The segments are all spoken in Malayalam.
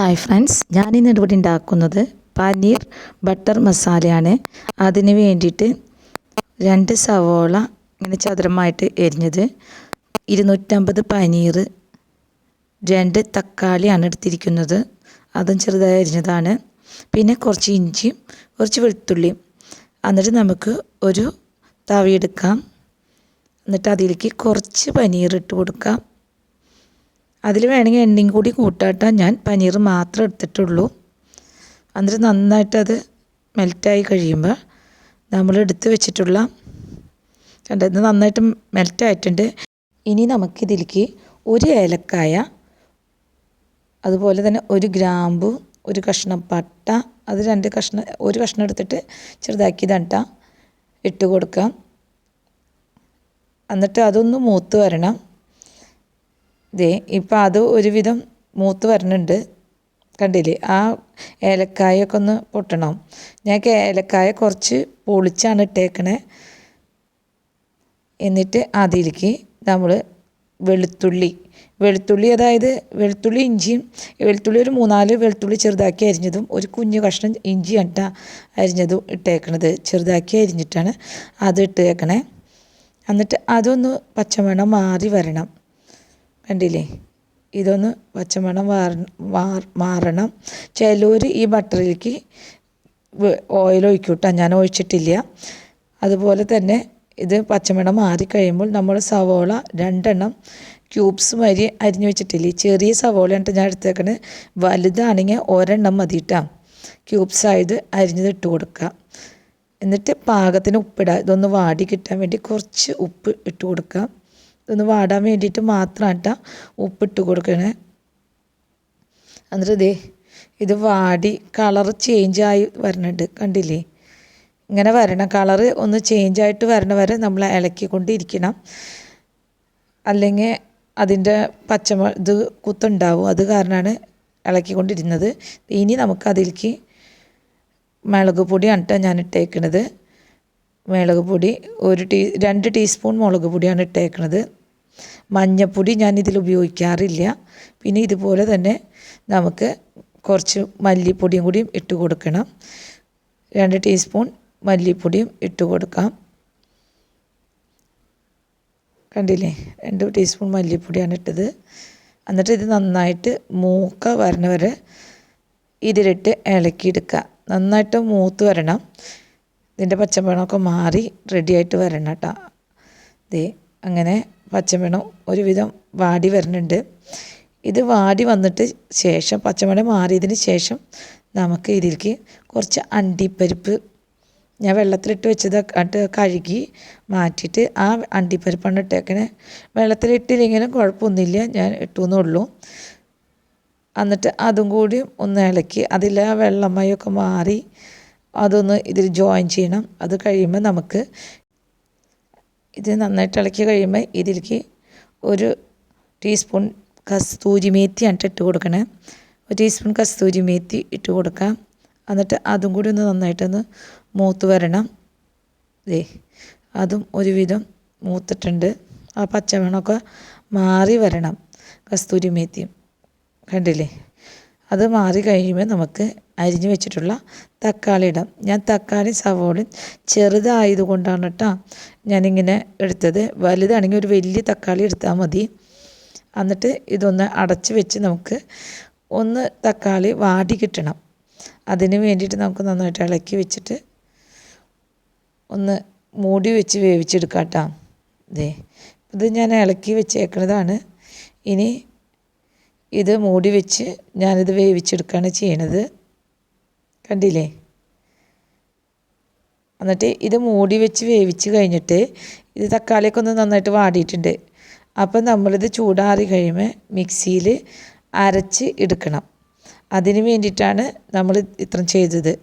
ഹായ് ഫ്രണ്ട്സ് ഞാനിന്ന് ഇവിടെ ഉണ്ടാക്കുന്നത് പനീർ ബട്ടർ മസാലയാണ്. അതിന് വേണ്ടിയിട്ട് രണ്ട് സവോള ഇങ്ങനെ ചതുരമായിട്ട് എരിഞ്ഞത്. ഇരുന്നൂറ്റമ്പത് പനീർ രണ്ട് തക്കാളിയാണ് എടുത്തിരിക്കുന്നത്. അതും ചെറുതായി എരിഞ്ഞതാണ്. പിന്നെ കുറച്ച് ഇഞ്ചിയും കുറച്ച് വെളുത്തുള്ളിയും. എന്നിട്ട് നമുക്ക് ഒരു തവിയെടുക്കാം എന്നിട്ട് അതിലേക്ക് കുറച്ച് പനീർ ഇട്ട് കൊടുക്കാം. അതിൽ വേണമെങ്കിൽ എണ്ണയും കൂടി കൂട്ടാട്ട. ഞാൻ പനീർ മാത്രം എടുത്തിട്ടുള്ളൂ. എന്നിട്ട് നന്നായിട്ടത് മെൽറ്റായി കഴിയുമ്പോൾ നമ്മൾ എടുത്ത് വെച്ചിട്ടുള്ള കണ്ട ഇത് നന്നായിട്ട് മെൽറ്റായിട്ടുണ്ട്. ഇനി നമുക്കിതിലേക്ക് ഒരു ഏലക്കായ അതുപോലെ തന്നെ ഒരു ഗ്രാമ്പു ഒരു കഷ്ണം പട്ട അത് രണ്ട് കഷ്ണം ഒരു കഷ്ണം എടുത്തിട്ട് ചെറുതാക്കി തട്ട ഇട്ട് കൊടുക്കാം. എന്നിട്ട് അതൊന്ന് മൂത്ത് വരണം. ദേ ഇപ്പം അത് ഒരുവിധം മൂത്ത് വരുന്നുണ്ട് കണ്ടില്ലേ? ആ ഏലക്കായൊക്കെ ഒന്ന് പൊട്ടണം. ഞാൻ ഏലക്കായ കുറച്ച് പൊളിച്ചാണ് ഇട്ടേക്കണേ. എന്നിട്ട് അതിലേക്ക് നമ്മൾ വെളുത്തുള്ളി. വെളുത്തുള്ളി അതായത് വെളുത്തുള്ളി ഇഞ്ചിയും വെളുത്തുള്ളി ഒരു മൂന്നാൽ വെളുത്തുള്ളി ചെറുതാക്കി അരിഞ്ഞതും ഒരു കുഞ്ഞു കഷ്ണം ഇഞ്ചി അട്ട അരിഞ്ഞതും ഇട്ടേക്കണത്. ചെറുതാക്കി അരിഞ്ഞിട്ടാണ് അത് ഇട്ടേക്കണേ. എന്നിട്ട് അതൊന്ന് പച്ചമണം മാറി വരണം. കണ്ടില്ലേ? ഇതൊന്ന് പച്ചമണം മാറണം. ചിലർ ഈ ബട്ടറിലേക്ക് ഓയിൽ ഒഴിക്കൂട്ടാ. ഞാൻ ഒഴിച്ചിട്ടില്ല. അതുപോലെ തന്നെ ഇത് പച്ചമണം മാറിക്കഴിയുമ്പോൾ നമ്മൾ സവോള രണ്ടെണ്ണം ക്യൂബ്സ് വരി അരിഞ്ഞു വെച്ചിട്ടില്ലേ? ചെറിയ സവോള എന്നിട്ട് ഞാൻ എടുത്തേക്കണത് വലുതാണെങ്കിൽ ഒരെണ്ണം മതി കേട്ടോ ക്യൂബ്സ് ആയത് അരിഞ്ഞത് ഇട്ട് കൊടുക്കുക. എന്നിട്ട് പാകത്തിന് ഉപ്പിടുക ഇതൊന്ന് വാടി കിട്ടാൻ വേണ്ടി കുറച്ച് ഉപ്പ് ഇട്ട് കൊടുക്കുക. ഇതൊന്ന് വാടാൻ വേണ്ടിയിട്ട് മാത്രമാണ് ഉപ്പിട്ട് കൊടുക്കണേ. എന്നിട്ട് ഇതേ വാടി കളർ ചേഞ്ചായി വരണുണ്ട് കണ്ടില്ലേ? ഇങ്ങനെ വരണം കളറ് ഒന്ന് ചേഞ്ചായിട്ട് വരണ വരെ നമ്മൾ ഇളക്കിക്കൊണ്ടിരിക്കണം. അല്ലെങ്കിൽ അതിന്റെ പച്ചമ ഇത് കുത്തുണ്ടാവും അത് കാരണമാണ് ഇളക്കിക്കൊണ്ടിരുന്നത്. ഇനി നമുക്ക് അതിലേക്ക് മുളക് പൊടിയാണ് കേട്ടോ ഞാൻ ഇട്ടേക്കണത്. മുളക് പൊടി ഒരു ടീ രണ്ട് ടീസ്പൂൺ മുളക് പൊടിയാണ് ഇട്ടേക്കണത്. മഞ്ഞൾപ്പൊടി ഞാൻ ഇതിൽ ഉപയോഗിക്കാറില്ല. പിന്നെ ഇതുപോലെ തന്നെ നമുക്ക് കുറച്ച് മല്ലിപ്പൊടിയും കൂടിയും ഇട്ട് കൊടുക്കണം. രണ്ട് ടീസ്പൂൺ മല്ലിപ്പൊടിയും ഇട്ട് കൊടുക്കാം. കണ്ടില്ലേ? രണ്ട് ടീസ്പൂൺ മല്ലിപ്പൊടിയാണ് ഇട്ടത്. എന്നിട്ട് ഇത് നന്നായിട്ട് മൂക്ക വരണ വരെ ഇതിലിട്ട് ഇളക്കിയെടുക്കുക നന്നായിട്ട് മൂത്ത് വരണം. ഇതിന്റെ പച്ചമണമൊക്കെ മാറി റെഡിയായിട്ട് വരണം കേട്ടോ ദേ അങ്ങനെ പച്ചമണം ഒരുവിധം വാടി വരുന്നുണ്ട്. ഇത് വാടി വന്നിട്ട് ശേഷം പച്ചമണം മാറിയതിന് ശേഷം നമുക്ക് ഇതിലേക്ക് കുറച്ച് അണ്ടിപ്പരിപ്പ് ഞാൻ വെള്ളത്തിലിട്ട് വെച്ചത് അത് കഴുകി മാറ്റിയിട്ട് ആ അണ്ടിപ്പരിപ്പാണ് ഇട്ടേക്കണേ. വെള്ളത്തിലിട്ടില്ലെങ്കിലും കുഴപ്പമൊന്നുമില്ല ഞാൻ ഇട്ടു എന്നുള്ളൂ എന്നിട്ട് അതും കൂടി ഒന്ന് ഇളക്കി അതിൽ ആ വെള്ളമയൊക്കെ മാറി അതൊന്ന് ഇതിൽ ജോയിൻ ചെയ്യണം. അത് കഴിയുമ്പോൾ നമുക്ക് ഇത് നന്നായിട്ട് ഇളക്കി കഴിയുമ്പോൾ ഇതിലേക്ക് ഒരു ടീസ്പൂൺ കസ്തൂരി മേത്തി ആണ് ഇട്ട് കൊടുക്കണേ. ഒരു ടീസ്പൂൺ കസ്തൂരി മേത്തി ഇട്ട് കൊടുക്കാം എന്നിട്ട് അതും കൂടി ഒന്ന് നന്നായിട്ടൊന്ന് മൂത്ത് വരണം. ദേ അതും ഒരുവിധം മൂത്തിട്ടുണ്ട്. ആ പച്ചമണമൊക്കെ മാറി വരണം കസ്തൂരി മേത്തിയും. കണ്ടില്ലേ? അത് മാറി കഴിയുമ്പോൾ നമുക്ക് അരിഞ്ഞു വെച്ചിട്ടുള്ള തക്കാളി ഇടാം. ഞാൻ തക്കാളി സവോളയും ചെറുതായതുകൊണ്ടാണ് കേട്ടോ ഞാനിങ്ങനെ എടുത്തത്. വലുതാണെങ്കിൽ ഒരു വലിയ തക്കാളി എടുത്താൽ മതി. എന്നിട്ട് ഇതൊന്ന് അടച്ച് വെച്ച് നമുക്ക് ഒന്ന് തക്കാളി വാടി കിട്ടണം. അതിന് വേണ്ടിയിട്ട് നമുക്ക് നന്നായിട്ട് ഇളക്കി വെച്ചിട്ട് ഒന്ന് മൂടി വെച്ച് വേവിച്ചെടുക്കാം കേട്ടോ. ഇതേ ഇത് ഞാൻ ഇളക്കി വെച്ചേക്കുന്നതാണ് ഇനി ഇത് മൂടി വെച്ച് ഞാനിത് വേവിച്ചെടുക്കുകയാണ് ചെയ്യണത്. കണ്ടില്ലേ? എന്നിട്ട് ഇത് മൂടി വെച്ച് വേവിച്ച് കഴിഞ്ഞിട്ട് ഇത് തക്കാളിയൊക്കെ ഒന്ന് നന്നായിട്ട് വാടിയിട്ടുണ്ട്. അപ്പം നമ്മളിത് ചൂടാറി കഴിയുമ്പോൾ മിക്സിയിൽ അരച്ച് എടുക്കണം. അതിന് വേണ്ടിയിട്ടാണ് നമ്മൾ ഇത്രയും ചെയ്തത്.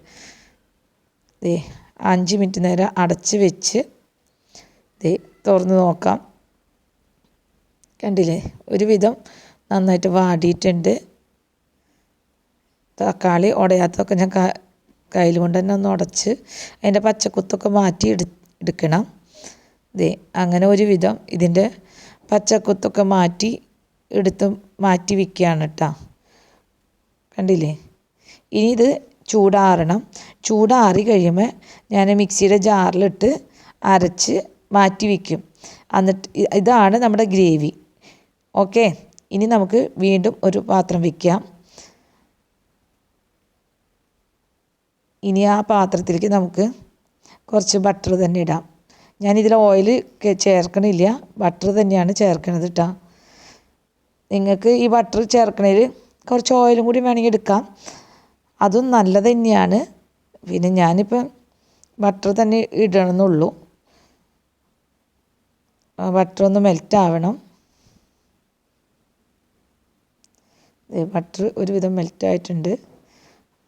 ദേ അഞ്ച് മിനിറ്റ് നേരം അടച്ച് വെച്ച് ദേ തുറന്ന് നോക്കാം. കണ്ടില്ലേ? ഒരുവിധം നന്നായിട്ട് വാടിയിട്ടുണ്ട്. തക്കാളി ഉടയാത്തതൊക്കെ ഞാൻ കയ്യിൽ കൊണ്ട് തന്നെ ഒന്ന് ഉടച്ച് അതിന്റെ പച്ചക്കുത്തൊക്കെ മാറ്റി എടു എടുക്കണം. ദേ അങ്ങനെ ഒരു വിധം ഇതിന്റെ പച്ചക്കുത്തൊക്കെ മാറ്റി എടുത്ത് മാറ്റി വിൽക്കുകയാണ് കേട്ടോ. കണ്ടില്ലേ? ഇനി ഇത് ചൂടാറണം. ചൂടാറി കഴിയുമ്പോൾ ഞാൻ മിക്സിയുടെ ജാറിലിട്ട് അരച്ച് മാറ്റി വയ്ക്കും എന്നിട്ട് ഇതാണ് നമ്മുടെ ഗ്രേവി. ഓക്കെ? ഇനി നമുക്ക് വീണ്ടും ഒരു പാത്രം വയ്ക്കാം ഇനി ആ പാത്രത്തിലേക്ക് നമുക്ക് കുറച്ച് ബട്ടർ തന്നെ ഇടാം. ഞാനിതിൽ ഓയിൽ ചേർക്കണില്ല. ബട്ടർ തന്നെയാണ് ചേർക്കണത് കേട്ടോ നിങ്ങൾക്ക് ഈ ബട്ടർ ചേർക്കണതിൽ കുറച്ച് ഓയിലും കൂടി വേണമെങ്കിൽ എടുക്കാം. അതും നല്ലത് തന്നെയാണ്. പിന്നെ ഞാനിപ്പം ബട്ടർ തന്നെ ഇടണമെന്നുള്ളൂ. ബട്ടർ ഒന്ന് മെൽറ്റ് ആവണം. ബട്ടർ ഒരുവിധം മെൽറ്റ് ആയിട്ടുണ്ട്.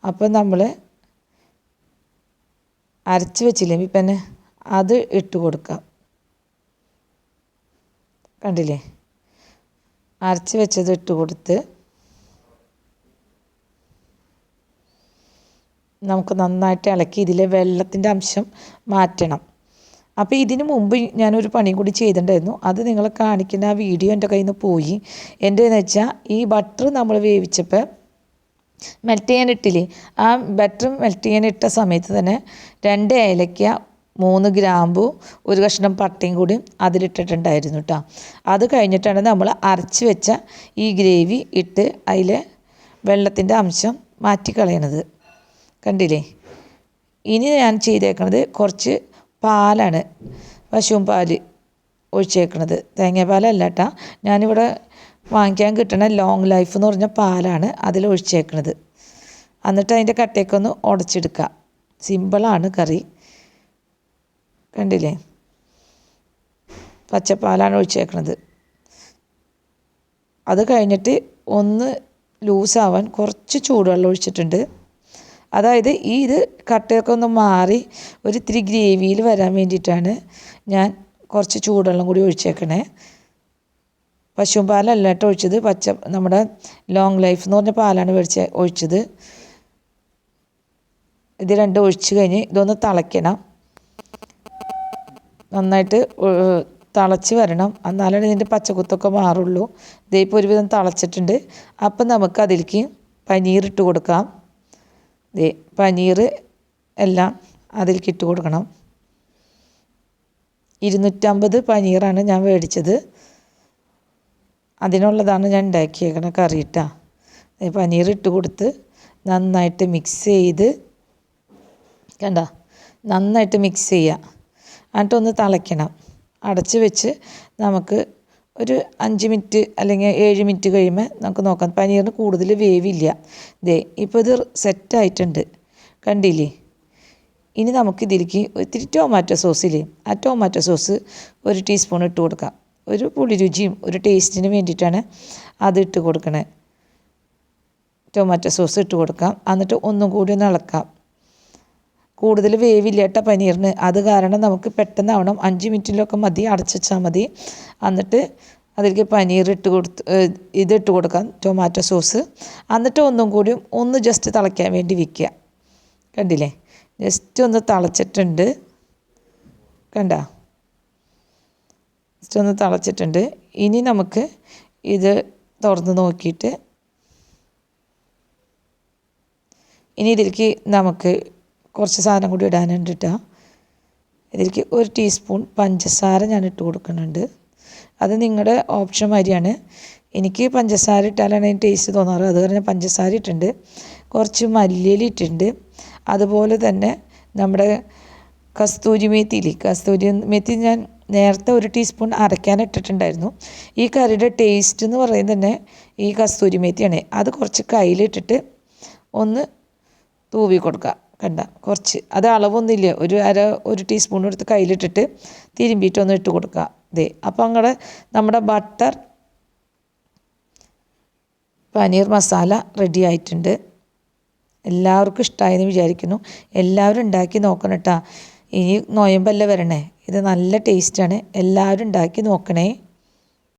അപ്പം നമ്മൾ അരച്ച് വെച്ചില്ലേ? ഇപ്പം അത് ഇട്ട് കൊടുക്കാം. കണ്ടില്ലേ? അരച്ച് വെച്ചത് ഇട്ട് കൊടുത്ത് നമുക്ക് നന്നായിട്ട് ഇളക്കി ഇതിലെ വെള്ളത്തിന്റെ അംശം മാറ്റണം. അപ്പോൾ ഇതിന് മുമ്പ് ഞാനൊരു പണി കൂടി ചെയ്തിട്ടുണ്ടായിരുന്നു. അത് നിങ്ങളെ കാണിക്കുന്ന ആ വീഡിയോ എന്റെ കയ്യിൽ നിന്ന് പോയി. എന്റെന്ന് വെച്ചാൽ ഈ ബട്ടർ നമ്മൾ വേവിച്ചപ്പോൾ മെൽറ്റ് ചെയ്യാൻ ഇട്ടില്ലേ ആ ബട്ടർ മെൽറ്റ് ചെയ്യാൻ ഇട്ട സമയത്ത് തന്നെ രണ്ട് ഏലക്ക മൂന്ന് ഗ്രാമ്പു ഒരു കഷ്ണം പട്ടയും കൂടി അതിലിട്ടിട്ടുണ്ടായിരുന്നു കേട്ടോ അത് കഴിഞ്ഞിട്ടാണ് നമ്മൾ അരച്ച് വെച്ച ഈ ഗ്രേവി ഇട്ട് അതിൽ വെള്ളത്തിന്റെ അംശം മാറ്റിക്കളയണത്. കണ്ടില്ലേ? ഇനി ഞാൻ ചെയ്തേക്കണത് കുറച്ച് പാലാണ് പശുവും പാൽ ഒഴിച്ചേക്കണത്. തേങ്ങാപ്പാലല്ല കേട്ടോ ഞാനിവിടെ വാങ്ങിക്കാൻ കിട്ടണ ലോങ് ലൈഫ് എന്ന് പറഞ്ഞ പാലാണ് അതിൽ ഒഴിച്ചേക്കണത്. എന്നിട്ട് അതിന്റെ കട്ടയൊക്കെ ഒന്ന് ഉടച്ചെടുക്കുക സിമ്പിളാണ് കറി. കണ്ടില്ലേ? പച്ചപ്പാലാണ് ഒഴിച്ചേക്കണത്. അത് കഴിഞ്ഞിട്ട് ഒന്ന് ലൂസാവാൻ കുറച്ച് ചൂടുവെള്ളം ഒഴിച്ചിട്ടുണ്ട്. അതായത് ഈ ഇത് കട്ടയൊക്കെ ഒന്ന് മാറി ഒരു ഇത്തിരി ഗ്രേവിയിൽ വരാൻ വേണ്ടിയിട്ടാണ് ഞാൻ കുറച്ച് ചൂടുവെള്ളം കൂടി ഒഴിച്ചേക്കണേ. പശു പാലല്ല കേട്ടോ ഒഴിച്ചത്. പച്ച നമ്മുടെ ലോങ് ലൈഫ് എന്ന് പറഞ്ഞ പാലാണ് മേടിച്ച ഒഴിച്ചത്. ഇത് രണ്ടും ഒഴിച്ച് കഴിഞ്ഞ് ഇതൊന്ന് തിളയ്ക്കണം. നന്നായിട്ട് തിളച്ച് വരണം. എന്നാലാണ് ഇതിന്റെ പച്ചക്കുത്തൊക്കെ മാറുള്ളൂ. ഇതേപോലെ ഒരുവിധം തിളച്ചിട്ടുണ്ട്. അപ്പം നമുക്ക് അതിലേക്ക് പനീർ ഇട്ട് കൊടുക്കാം. ദേ പനീർ എല്ലാം അതിലേക്ക് ഇട്ട് കൊടുക്കണം. ഇരുന്നൂറ്റമ്പത് പനീറാണ് ഞാൻ മേടിച്ചത് അതിനുള്ളതാണ് ഞാൻ ഉണ്ടാക്കിയേക്കണ കറി കേട്ടോ പനീർ ഇട്ട് കൊടുത്ത് നന്നായിട്ട് മിക്സ് ചെയ്ത് കണ്ട? നന്നായിട്ട് മിക്സ് ചെയ്യുക എന്നിട്ടൊന്ന് തിളയ്ക്കണം. അടച്ച് വെച്ച് നമുക്ക് ഒരു അഞ്ച് മിനിറ്റ് അല്ലെങ്കിൽ ഏഴ് മിനിറ്റ് കഴിയുമ്പോൾ നമുക്ക് നോക്കാം. പനീറിന് കൂടുതൽ വേവില്ല. ദേ ഇപ്പോൾ ഇത് സെറ്റായിട്ടുണ്ട് കണ്ടില്ലേ? ഇനി നമുക്ക് ഇതിലേക്ക് ഒത്തിരി ടൊമാറ്റോ സോസില്ലേ ആ ടൊമാറ്റോ സോസ് ഒരു ടീസ്പൂൺ ഇട്ട് കൊടുക്കാം. ഒരു പുളി രുചിയും ഒരു ടേസ്റ്റിന് വേണ്ടിയിട്ടാണ് അത് ഇട്ട് കൊടുക്കണേ. ടൊമാറ്റോ സോസ് ഇട്ട് കൊടുക്കാം. എന്നിട്ട് ഒന്നും കൂടി ഒന്ന് ഇളക്കാം. കൂടുതൽ വേവില്ല കേട്ടോ പനീറിന്. അത് കാരണം നമുക്ക് പെട്ടെന്നാവണം. അഞ്ച് മിനിറ്റിലൊക്കെ മതി. അടച്ചാൽ മതി. എന്നിട്ട് അതിലേക്ക് പനീർ ഇട്ട് കൊടുത്ത് ഇതിട്ട് കൊടുക്കാം. Tomato sauce. എന്നിട്ട് ഒന്നും കൂടി ഒന്ന് ജസ്റ്റ് തിളയ്ക്കാൻ വേണ്ടി വയ്ക്കുക കണ്ടില്ലേ? ജസ്റ്റ് ഒന്ന് തിളച്ചിട്ടുണ്ട്. കണ്ട? ജസ്റ്റ് ഒന്ന് തിളച്ചിട്ടുണ്ട്. ഇനി നമുക്ക് ഇത് തുറന്ന് നോക്കിയിട്ട് ഇനി ഇതിലേക്ക് നമുക്ക് കുറച്ച് സാധനം കൂടി ഇടാനുണ്ട് കേട്ടോ ഇതിലേക്ക് ഒരു ടീസ്പൂൺ പഞ്ചസാര ഞാൻ ഇട്ട് കൊടുക്കുന്നുണ്ട്. അത് നിങ്ങളുടെ ഓപ്ഷൻ മാതിരിയാണ് എനിക്ക് പഞ്ചസാര ഇട്ടാലാണ് അതിന് ടേസ്റ്റ് തോന്നാറ്. അത് കാരണം പഞ്ചസാര ഇട്ടിട്ടുണ്ട്. കുറച്ച് മല്ലിയില ഇട്ടിട്ടുണ്ട്. അതുപോലെ തന്നെ നമ്മുടെ കസ്തൂരി മേത്തിയിൽ കസ്തൂരി മേത്തി ഞാൻ നേരത്തെ ഒരു ടീസ്പൂൺ അരയ്ക്കാൻ ഇട്ടിട്ടുണ്ടായിരുന്നു. ഈ കറിയുടെ ടേസ്റ്റ് എന്ന് പറയുന്നത് തന്നെ ഈ കസ്തൂരി മേത്തിയാണ്. അത് കുറച്ച് കയ്യിലിട്ടിട്ട് ഒന്ന് തൂവി കൊടുക്കുക. കണ്ട. കുറച്ച്. അത് അളവൊന്നുമില്ല. ഒരു അര ഒരു ടീസ്പൂൺ എടുത്ത് കയ്യിലിട്ടിട്ട് തിരുമ്പിയിട്ട് ഒന്ന് ഇട്ട് കൊടുക്കുക. ദേ. അപ്പോൾ അങ്ങടെ നമ്മുടെ ബട്ടർ പനീർ മസാല റെഡി ആയിട്ടുണ്ട്. എല്ലാവർക്കും ഇഷ്ടമായെന്ന് വിചാരിക്കുന്നു. എല്ലാവരും ഉണ്ടാക്കി നോക്കണം കേട്ടോ ഇനി നോയമ്പല്ല വരണേ? ഇത് നല്ല ടേസ്റ്റാണ് എല്ലാവരും ഉണ്ടാക്കി നോക്കണേ.